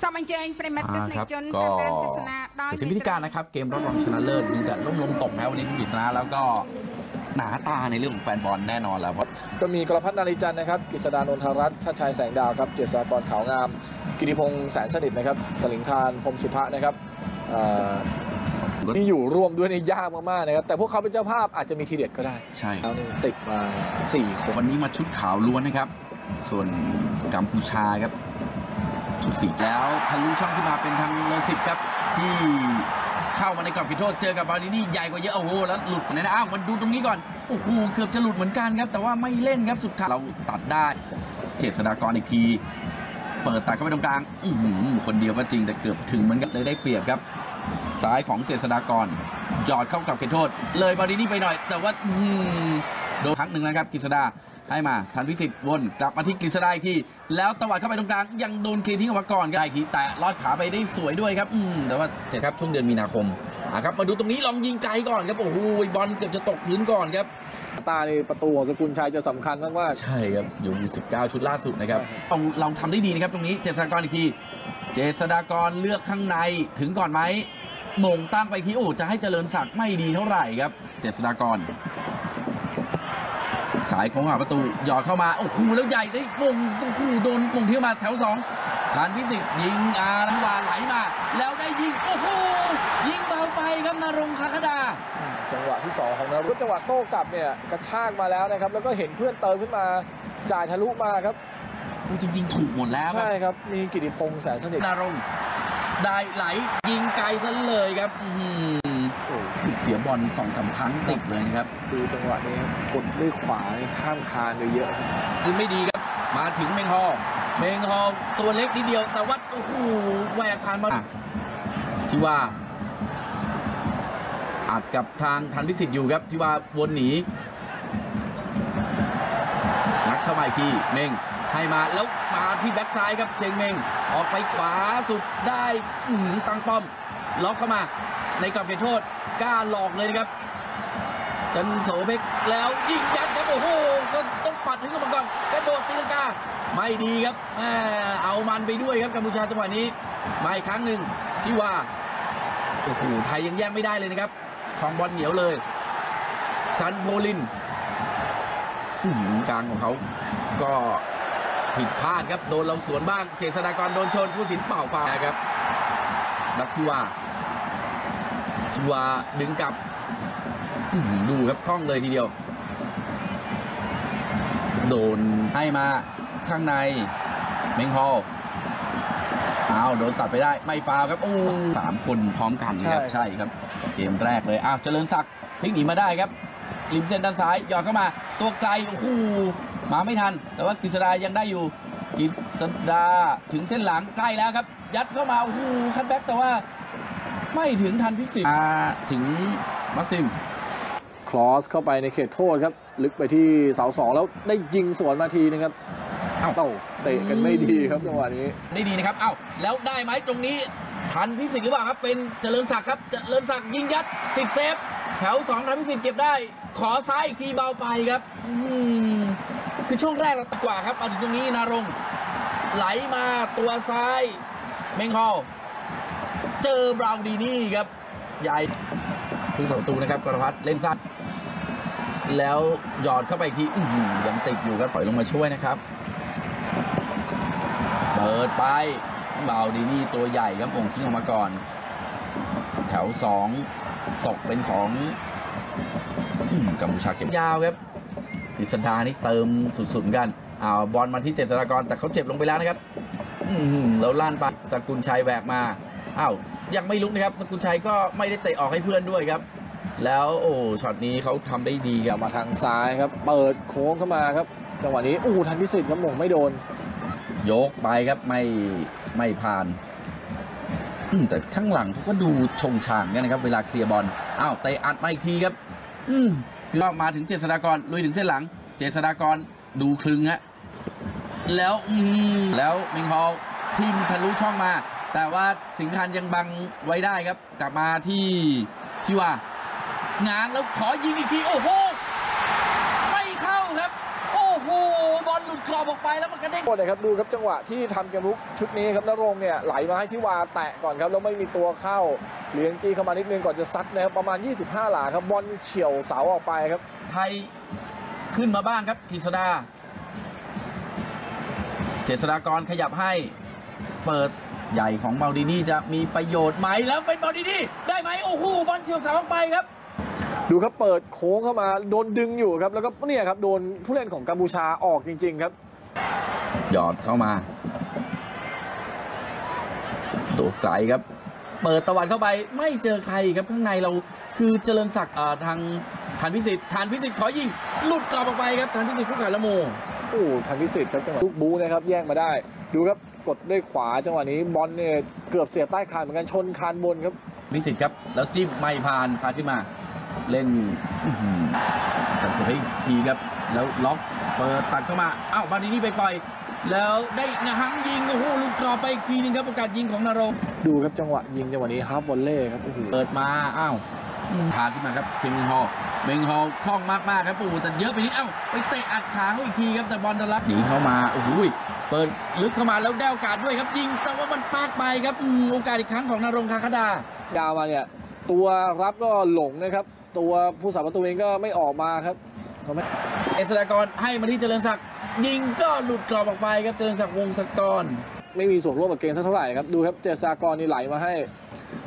សូមអញ្ជើញប្រិមត្តទស្សនិកជន ก็ តាមដានទស្សនាដោយ เสร็จสิ้นพิธีการนะครับ เกมรอบรองชนะเลิศดูแต่ล่มลมตกนะวันนี้คุณกฤษณะแล้วก็หนาตาในเรื่องของแฟนบอลแน่นอนแล้วเพราะ ก็มีกรพัฒนาริจันทร์นะครับกฤษดานนทรัตน์ชาติชัยแสงดาวครับเจษฎากรขาวงาม กิติพงษ์แสนสนิทนะครับ สลิงคารพรหมสุภะนะครับเอ่อที่อยู่ร่วมด้วยในยากมากๆนะครับ แต่พวกเขาเป็นเจ้าภาพอาจจะมีทีเด็ดก็ได้ ใช่ แล้วนี่ติดมา 4 คน วันนี้มาชุดขาวล้วนนะครับ ส่วนกัมพูชาครับ ชุดสีแล้วทะลุช่องขึ้นมาเป็นทางเลสิบครับที่เข้ามาในกรอบเขตโทษเจอกับบาร์ดินี่ใหญ่กว่าเยอะโอ้โหแล้วหลุดนะนะอ้าวมันดูตรงนี้ก่อนโอ้โหเกือบจะหลุดเหมือนกันครับ แต่ว่าไม่เล่นครับสุดท้ายเราตัดได้ เจษฎากรอีกที เปิดตัดเข้าไปตรงกลางอือคนเดียวก็จริงแต่เกือบถึงเหมือนกันเลยได้เปรียบครับซ้ายของเจษฎากรจอดเข้ากับเขตโทษ เลยบาลินี่ไปหน่อย แต่ว่าอื้อหือ โดนครั้งหนึ่งนะครับกฤษดาให้มาทันพิสิทธิ์วนกลับมาที่กฤษดาอีกทีแล้วตวัดเข้าไปตรงกลางยังโดนเคลียร์ทิ้งออกมาก่อนก็ได้อีกทีแต่ลอดขาไปได้สวยด้วยครับอืมแต่ว่าเจ็บครับช่วงเดือนมีนาคมอะครับมาดูตรงนี้ลองยิงไกลก่อนครับโอ้โหบอลเกือบจะตกพื้นก่อนครับตาในประตูของสกุลชัยจะสำคัญมากใช่ครับอยู่19 ชุดล่าสุดนะครับเราเราทำได้ดีนะครับตรงนี้เจษฎากรอีกที เจษฎากรเลือกข้างในถึงก่อนไหมมงตั้งไปทีโอ้จะให้เจริญศักดิ์ไม่ดีเท่าไหร่ครับ เจษฎากร สายของหาประตูหยอดเข้ามาโอ้โหแล้วใหญ่ได้มงโอ้โหโดนมงเที่มาแถวสองฐานพิสิทธิ์ยิงอารันวาไหลมา แล้วได้ยิงโอ้โหยิงเบาไปครับนรงค์คาคดา จังหวะที่ 2 ของนรุจังหวะโต้กลับเนี่ยกระชากมาแล้วนะครับ แล้วก็เห็นเพื่อนเติมขึ้นมาจ่ายทะลุมาครับจริง ๆ ถูกหมดแล้วใช่ครับมีกิติพงษ์แสนสนิทนรงได้ไหลยิงไกลซะเลยครับ อื อหือโอ้สิเสียบอลสองสามครั้งติดเลยนะครับ ดูจังหวะนี้ครับกดด้วยขวาข้ามคานไปเยอะครับคือไม่ดีครับ มาถึงเมงฮอลเมงฮอลตัวเล็กนิดเดียว แต่ว่าโอ้โหแหวกผ่านมาที่ว่าอัดกับทางทันพิสิทธิ์อยู่ครับที่ว่าวนหนีงัดเข้ามาอีกทีเมงให้มาแล้วมาที่แบ็กซ้ายครับเชงเมงออกไปขวาสุดได้อื้อหือตั้งป้อม ล็อกเข้ามาในกรอบเขตโทษกล้าหลอกเลยนะครับ จันโสเพกแล้วยิงยัดครับโอ้โหก็ต้องปัดถึงกับมาก่อนกระโดดตีลังกาไม่ดีครับเอามันไปด้วยครับกัมพูชาจังหวะนี้มาอีกครั้งหนึ่งที่ว่าโอ้โหไทยยังแย่งไม่ได้เลยนะครับครองบอลเหนียวเลย จันโพลินกลางของเขาก็ผิดพลาดครับ โดนเราสวนบ้าง เจษฎากรโดนชนผู้สินเป่าฟาวล์ ครับนักที่ว่าที่ว่าดึงกลับอื้อหือดูครับคล่องเลยทีเดียว โดนให้มาข้างในเมงฮอลอ้าวโดนตัดไปได้ไม่ฟาวล์ครับโอ้สามคนพร้อมกันนะครับใช่ใช่ครับ เกมแรกเลยอ้าวเจริญศักดิ์พลิกหนีมาได้ครับริมเส้นด้านซ้ายหยอดเข้ามา ตัวไกลโอ้โหมาไม่ทัน แต่ว่ากฤษดายังได้อยู่กฤษดาถึงเส้นหลังใกล้แล้วครับ ยัดเข้ามาโอ้โหคัตแบ็กแต่ว่าไม่ถึงทันพิสิทธิ์มาถึงมัสซิมคลอสเข้าไปในเขตโทษครับ ลึกไปที่เสาสองแล้วได้ยิงสวนมาทีนึงครับเอ้าเต้าเตะกันไม่ดีครับจังหวะนี้ได้ดีนะครับเอ้าแล้วได้ไหมตรงนี้ทันพิสิทธิ์หรือเปล่าครับ เป็นเจริญศักดิ์ครับเจริญศักดิ์ยิงยัดติดเซฟ แถวสองทันพิสิทธิ์เก็บได้ ขอซ้ายอีกทีเบาไปครับอืมคือช่วงแรกเราตกว่าครับมาถึงตรงนี้นารงค์ไหลมาตัวซ้าย เมงฮอลเจอบราวดีนี่ครับใหญ่ทุกสาประตูนะครับกรพัฒน์เล่นสั้นแล้วหยอดเข้าไปทีอยังติดอยู่ครับถอยลงมาช่วยนะครับ เปิดไปเบาดีนี่ตัวใหญ่ครับองค์ทิ้งออกมาก่อน แถวสองตกเป็นของอกัมพูชาเก็บยาวครับกฤษดานี่เติมสุดๆกันอ้าวบอลมาที่เจษฎากรแต่เขาเจ็บลงไปแล้วนะครับ แล้วลั่นไปสกุลชัยแหวกมาอ้าวยังไม่ลุกนะครับ สกุลชัยก็ไม่ได้เตะออกให้เพื่อนด้วยครับ แล้วโอ้ช็อตนี้เขาทำได้ดีคกรัลับบมาทางซ้ายครับ เปิดโค้งเข้ามาครับ จังหวะนี้อู้ทันพิสิทธิ์ครับหม่งไม่โดน ยกไปครับไม่ไม่ผ่านอืมแต่ข้างหลังเขาก็ดูชงช่างกันนะครับ เวลาเคลียร์บอลอ้าวเตะอัดมาอีกทีครับ อืมคือมาถึงเจษฎากรลุยถึงเส้นหลัง เจษฎากรดูคลึงฮะ แล้วอืมแล้วมิงฮอลทีมทะลุช่องมา แต่ว่าสิงห์คันยังบังไว้ได้ครับ กลับมาที่ที่ว่าง้างแล้วขอยิงอีกทีโอ้โหไม่เข้าครับ โอ้โหบอลหลุดกรอบอบออกไปแล้วมันกระเด้งโทษนะครับดูครับจังหวะที่ทำเกมรุกชุดนี้ครับนรงค์เนี่ยไหลมาให้ทิวาแตะก่อนครับแล้วไม่มีตัวเข้าเหลียงจีเข้ามานิดนึงก่อนจะซัดนะครับประมาณ 25 หลาครับบอลเฉียวเสาออกไปครับ ไทยขึ้นมาบ้างครับกฤษดาเจษฎากรขยับให้เปิดใหญ่ของเมาดินี่จะมีประโยชน์ไหมแล้วเป็นเมาดินี่ได้ไหมโอ้โหบอลเฉียวเสาออกไปครับ ดูครับเปิดโค้งเข้ามาโดนดึงอยู่ครับ แล้วก็เนี่ยครับโดนผู้เล่นของกัมพูชาออกจริง ๆ ครับ หยอดเข้ามาตัวไกลครับเปิดตะวันเข้าไปไม่เจอใครครับข้างในเราคือเจริญศักดิ์เอ่อทางทานพิสิทธิ์ทานพิสิทธิ์ขอยิงหลุดกลับออกไปครับทานพิสิทธิ์ผู้ขาละโม โอ้ทันพิสิทธิ์ครับจังหวะลูกบูนะครับแย่งมาได้ ดูครับกดด้วยขวาจังหวะนี้บอลเนี่ยเกือบเสียใต้คานเหมือนกันชนคานบนครับพิสิทธิ์ครับ แล้วจิ้มไม่ผ่านพาขึ้นมา เล่นอื้อหือจับเสียไปอีกทีครับ แล้วล็อกเปิดตัดเข้ามาอ้าวบาดีนี่ไปปล่อยแล้วได้งหังยิงโอ้โหหลุดกรอบไปอีกทีหนึงครับโอกาสยิงของนรงค์ดูครับจังหวะยิงจังหวะนี้ฮาร์ฟวอลเล่ครับโอ้โหเปิดมาอ้าวพาขึ้นมาครับเคมิงฮอล เมงฮอลคล่องมากๆครับโอ้โหแต่เยอะไปนิดเอ้าไปเตะอัดขาเขาอีกทีครับแต่บอลดลักหนีเข้ามาโอ้โหเปิดลึกเข้ามาแล้วได้โอกาสด้วยครับยิง แต่ว่ามันปากไปครับอืมโอกาสอีกครั้งของนรงค์คาคาดายาวมาเนี่ยตัวรับก็หลงนะครับ ตัวผู้สาประตูเองก็ไม่ออกมาครับทำให้เอสรากรให้มาที่เจริญศักดิ์ยิงก็หลุดกรอบออกไปครับเจริญศักดิ์วงศกร ไม่มีส่วนร่วมกับเกมเท่าไหร่ครับดูครับเจษฎากรนี่ไหลมาให้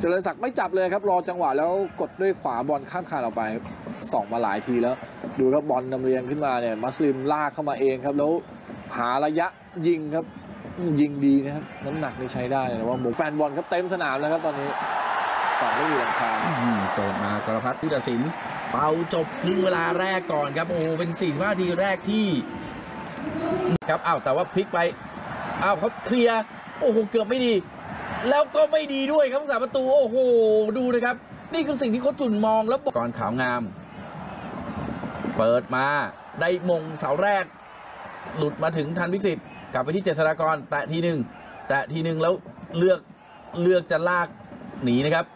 เจริญศักดิ์ไม่จับเลยครับรอจังหวะแล้วกดด้วยขวาบอลข้ามคานออกไปครับ ส่องมาหลายทีแล้ว ดูครับบอลนำเรียงขึ้นมาเนี่ยมัสลิมลากเข้ามาเองครับ แล้วหาระยะยิงครับยิงดีนะครับน้ำหนักนี่ใช้ได้แต่ว่าหมูแฟนบอลครับเต็มสนามแล้วครับตอนนี้ฝั่งไม่มีหลังคาเปิดมากรพัฒน์ผู้ตัดสินเป่าจบครึ่งเวลาแรกก่อนครับโอ้โหเป็น45นาทีแรกที่ครับอ้าวแต่ว่าพลิกไปอ้าวเขาเคลียร์โอ้โหเกือบไม่ดี แล้วก็ไม่ดีด้วยครับสาประตูโอ้โหดูนะครับ นี่คือสิ่งที่เขาจุนมองแล้วบกก่อนขาวงาม เปิดมาได้มงเสาแรก หลุดมาถึงทันพิสิทธิ์กลับไปที่เจษฎากรแตะทีหนึ่งแตะทีหนึ่งแล้วเลือกเลือกจะลากหนีนะครับ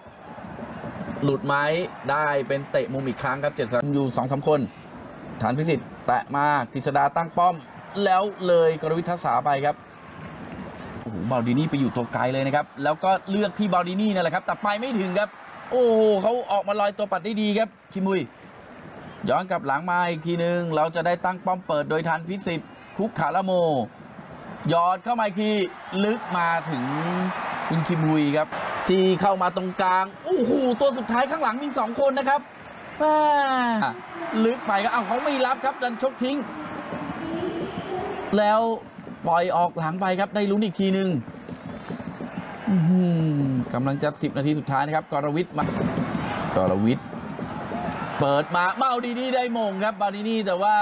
หลุดไหมได้เป็นเตะมุมอีกครั้งครับเจ็ดสามอยู่สองสามคนฐานพิสิทธิ์แตะมากฤษดาตั้งป้อม แล้วเลยกรวิทัศาไปครับโอ้โหบาลดินี่ไปอยู่ตัวไกลเลยนะครับ แล้วก็เลือกที่บาลดินี่นั่นแหละครับแต่ไปไม่ถึงครับ โอ้โหเขาออกมาลอยตัวปัดได้ดีครับคิมุย ย้อนกลับหลังมาอีกทีหนึ่งเราจะได้ตั้งป้อมเปิดโดยทันพิสิทธิ์คุกขาละโมยอดเข้ามาอีกทีลึกมาถึงคุณคิมฮุยครับ จีเข้ามาตรงกลางโอ้โหตัวสุดท้ายข้างหลังมีสองคนนะครับลึกไปก็เอาเขาไม่รับครับ ดันชกทิ้ง แล้วปล่อยออกหลังไปครับ ได้ลุ้นอีกทีหนึ่งกำลังจะสิบนาทีสุดท้ายนะครับ กรวิทย์มากรวิทย์ เปิดมาเมาดีนี่ได้มงครับบาดีนี่แต่ว่า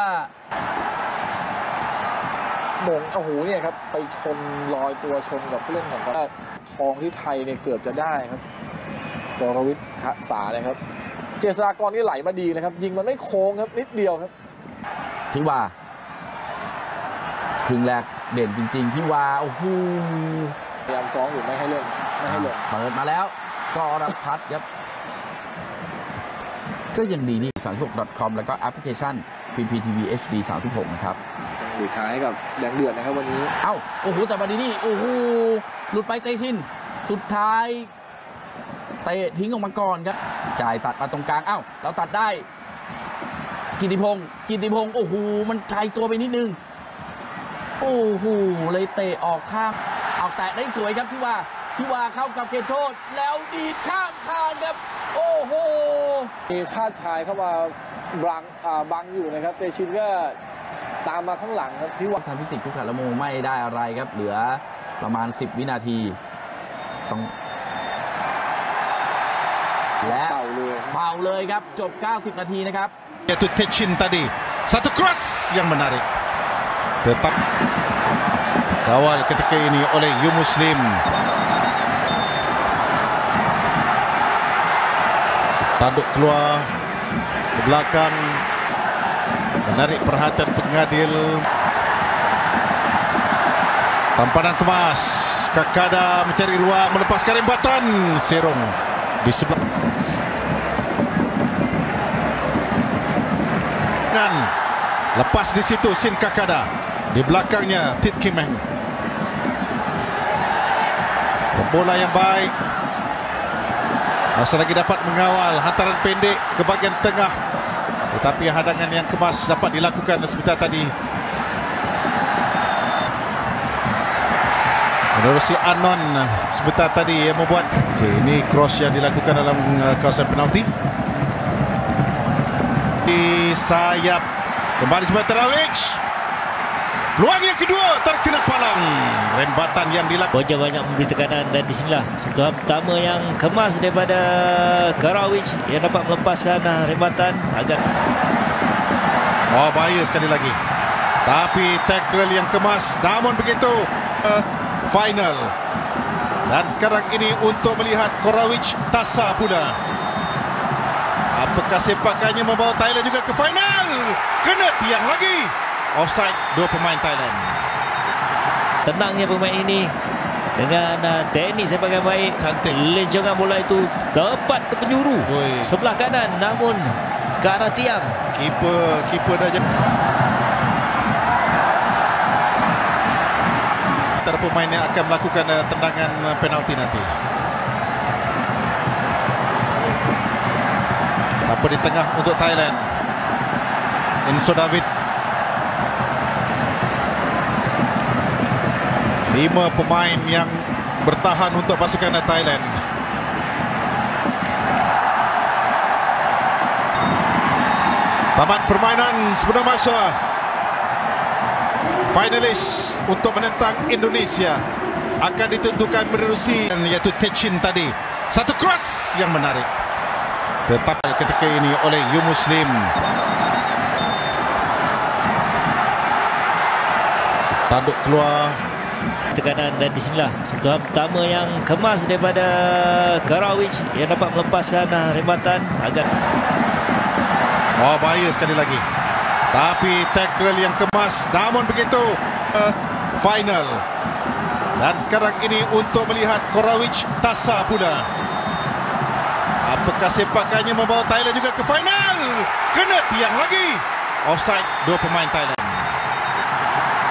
มงโอ้โหเนี่ยครับ ไปชนลอยตัวชนกับผู้เล่นของก็ทองที่ไทยเนี่ยเกือบจะได้ครับกรวิทย์ทะสานะครับ เจษฎากรนี่ไหลมาดีนะครับ ยิงมันไม่โค้งครับนิดเดียวครับทิวาครึ่งแรกเด่นจริง ๆ ที่วาโอ้โหพยายามฟ้องอยู่ไม่ให้เล่นไม่ให้ลงเปิดมาแล้วกรพัฒน์ครับ ก็ยังดีที่ 36.com แล้วก็แอปพลิเคชัน PPTV HD 36 นะครับหลีกทางให้กับแดงเดือดนะครับวันนี้ เอ้า โอ้โห แต่บาดีนี่ โอ้โห หลุดไปเตชิน สุดท้าย เตะทิ้งออกมาก่อนครับ จ่ายตัดมาตรงกลาง เอ้า เราตัดได้ กิติพงศ์ กิติพงศ์ โอ้โห มันไกลตัวไปนิดนึง โอ้โห เลยเตะออกข้าง เอาแตะได้สวยครับที่ว่า ที่ว่าเข้ากับเขตโทษ แล้วดีดข้ามคานครับ โอ้โห มีชาติชายเข้ามาบังอ่าบังอยู่นะครับ เตชินก็ตามมาข้างหลังครับที่ว่าทำพิสิทธิ์คุกขาละโมไม่ได้อะไรครับ เหลือประมาณ 10 วินาทีต้องและเป่าเลยเป่าเลยครับ จบ 90 นาทีนะครับ Yaitu Techin tadi. Satu cross yang menarik. Tetap kawal ketika ini oleh Yu Muslim. Tanduk keluar ke belakang. Menarik perhatian pengadil. Tampanan kemas. Kakada mencari ruang melepaskan rembatan. Serong di sebelah. Dengan lepas di situ Sin Kakada Di belakangnya Tit Kimeng. Bola yang baik. Masih lagi dapat mengawal hantaran pendek ke bahagian tengah. Tetapi hadangan yang kemas dapat dilakukan sebentar tadi. Menerusi Anon sebentar tadi yang membuat okay, ini cross yang dilakukan dalam uh, kawasan penalti. Di sayap kembali sebagai Terawic. Peluang yang kedua terkena palang. Rembatan yang dilakukan. Boja banyak memberi tekanan dan di sinilah sentuhan pertama yang kemas daripada Karawic yang dapat melepaskan uh, rembatan agar Oh bahaya sekali lagi. Tapi tackle yang kemas namun begitu uh, final. Dan sekarang ini untuk melihat Korawic Tasa pula. Apakah sepakannya membawa Thailand juga ke final? Kena tiang lagi. Offside dua pemain Thailand. tenangnya pemain ini dengan uh, teknik sebagai baik Cantik. lejongan bola itu tepat ke penjuru Oi. sebelah kanan namun ke arah tiang Keeper, keeper dah jadi. Antara pemain yang akan melakukan uh, tendangan uh, penalti nanti. Siapa di tengah untuk Thailand? Inso David. Lima pemain yang bertahan untuk pasukan Thailand. Tamat permainan sebelum masa. Finalis untuk menentang Indonesia akan ditentukan menerusi iaitu Techin tadi. Satu cross yang menarik. Tetap ketika ini oleh You Muslim. Tanduk keluar tekanan dan di sinilah sentuhan pertama yang kemas daripada Karawic yang dapat melepaskan uh, rembatan agar Oh bahaya sekali lagi. Tapi tackle yang kemas namun begitu uh, final. Dan sekarang ini untuk melihat Korawic Tasa pula. Apakah sepakannya membawa Thailand juga ke final? Kena tiang lagi. Offside dua pemain Thailand.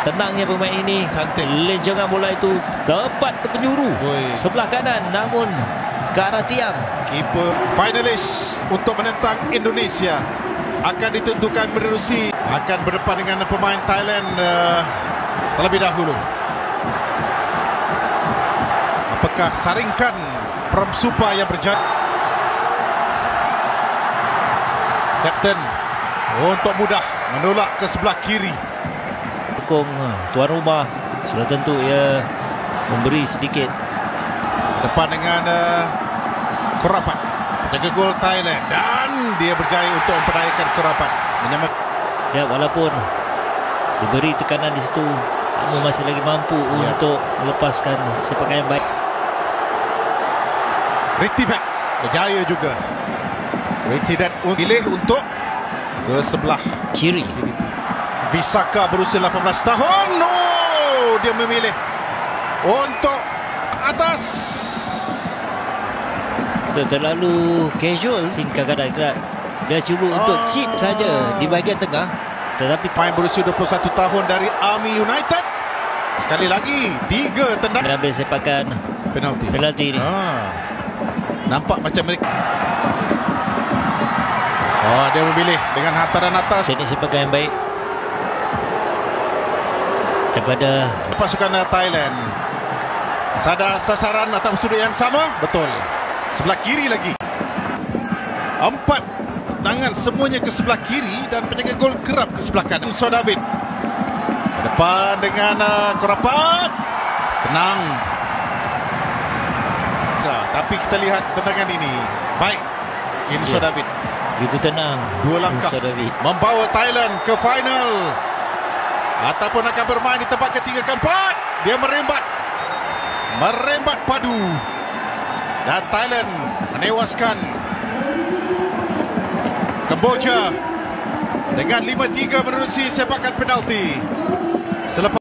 Tenangnya pemain ini Cantik. lejongan bola itu tepat ke penjuru Oi. sebelah kanan namun ke arah tiang Keeper finalis untuk menentang Indonesia akan ditentukan menerusi akan berdepan dengan pemain Thailand uh, terlebih dahulu. Apakah saringkan Pram Supa yang berjaya? Kapten untuk mudah menolak ke sebelah kiri. Dukung uh, tuan rumah sudah tentu ia memberi sedikit Depan dengan uh, Korapat. Jaga gol Thailand dan dia berjaya untuk memperdayakan Korapat. Menyamakan ya walaupun diberi tekanan di situ namun masih lagi mampu Ya. untuk melepaskan sepakan yang baik Ritibat berjaya juga. Ritibat pilih untuk ke sebelah kiri kiri. Visaka berusia 18 tahun. Oh, dia memilih untuk atas. Terlalu casual sehingga kadang-kadang dia cuba untuk Ah. chip saja di bahagian tengah tetapi Pemain berusia 21 tahun dari Army United. Sekali lagi, tiga tendang mengambil sepakan penalti. penalti ini Ah, nampak macam mereka. Oh, dia memilih dengan hantaran atas. teknik sepakan yang baik daripada pasukan Thailand. Sadar sasaran atau sudut yang sama? Betul. Sebelah kiri lagi. Empat tangan semuanya ke sebelah kiri dan penjaga gol kerap ke sebelah kanan. So David. Depan dengan uh, Korapat. Tenang. Nah, tapi kita lihat tendangan ini. Baik. Inso Ya. David. begitu tenang Dua langkah. Insa David. membawa Thailand ke final ataupun akan bermain di tempat ketiga keempat. Dia merembat. Merembat padu. Dan Thailand menewaskan Kamboja dengan 5-3 menerusi sepakan penalti. Selepas